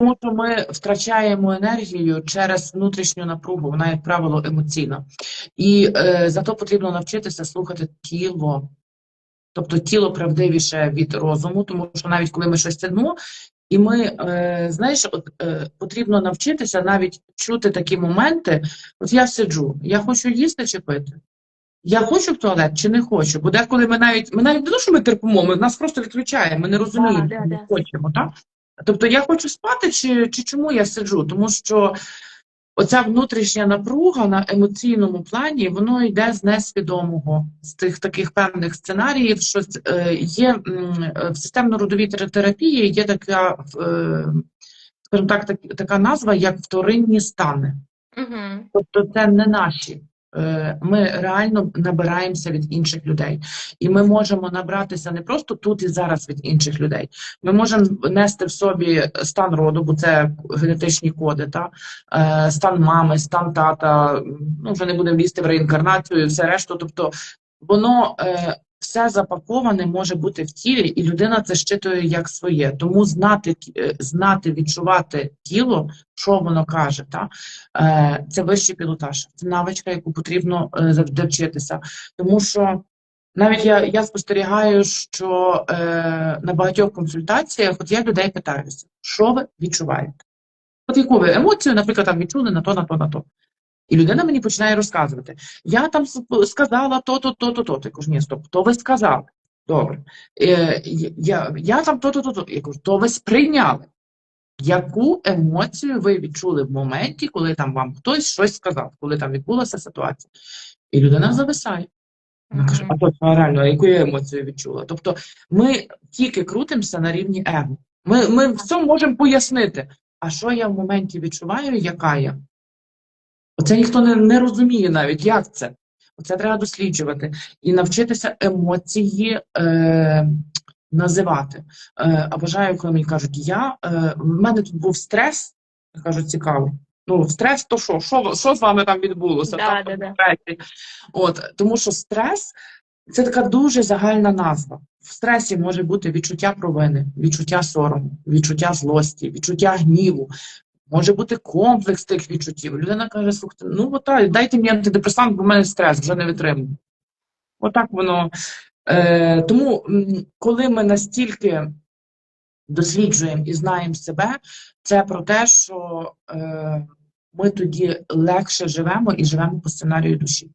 Тому що ми втрачаємо енергію через внутрішню напругу, вона, як правило, емоційна. І е, зато потрібно навчитися слухати тіло. Тобто тіло правдивіше від розуму, тому що навіть коли ми щось сидимо, і ми, е, знаєш, от, е, потрібно навчитися навіть чути такі моменти. От я сиджу, я хочу їсти чи пити. Я хочу в туалет чи не хочу? Бо деколи ми навіть ми навіть не то, що ми терпимо, ми нас просто відключаємо, ми не розуміємо, Да, що да, ми да. хочемо, так? Тобто я хочу спати, чи, чи чому я сиджу? Тому що оця внутрішня напруга на емоційному плані, воно йде з несвідомого, з тих таких певних сценаріїв, що е, є в системно-родовій тер- терапії є така, е, скажімо так, так, така назва, як вторинні стани. Угу. Тобто це не наші. Е, Ми реально набираємося від інших людей, і ми можемо набратися не просто тут і зараз від інших людей. Ми можемо нести в собі стан роду, бо це генетичні коди, та е, стан мами, стан тата. Ну вже не будемо лізти в реінкарнацію, і все решту. Тобто воно е, все запаковане може бути в тілі, і людина це щитує як своє. Тому знати, е, знати, відчувати тіло, що воно каже, та Е, це вищий пілотаж, це навичка, яку потрібно е, завжди вчитися. Тому що навіть я, я спостерігаю, що е, на багатьох консультаціях от я людей питаюся, що ви відчуваєте? От яку ви емоцію, наприклад, там відчули на то, на то, на то. І людина мені починає розказувати. Я там сказала то-то, то-то, то-то. Я кажу, ні, стоп, то ви сказали. Добре. Е, я, я там то-то, то-то. Я кажу, то ви сприйняли. Яку емоцію ви відчули в моменті, коли там вам хтось щось сказав, коли там відбулася ситуація? І людина зависає. Вона каже, а точно, реально, а яку я емоцію відчула? Тобто ми тільки крутимося на рівні его. Ми, ми все можемо пояснити. А що я в моменті відчуваю, яка я? Оце ніхто не, не розуміє навіть, як це. Оце треба досліджувати і навчитися емоції е, називати. Е, а бажаю, коли мені кажуть, я, е, в мене тут був стрес, я кажу, цікаво. Ну, стрес, то що? Що, що з вами там відбулося? Да, Там, да, да. От, тому що стрес це така дуже загальна назва. В стресі може бути відчуття провини, відчуття сорому, відчуття злості, відчуття гніву. Може бути комплекс тих відчуттів. Людина каже: слухайте, ну отак, дайте мені антидепресант, бо в мене стрес, вже не витримую. Отак воно. Е, тому, коли ми настільки досліджуємо і знаємо себе, це про те, що е, ми тоді легше живемо і живемо по сценарію душі.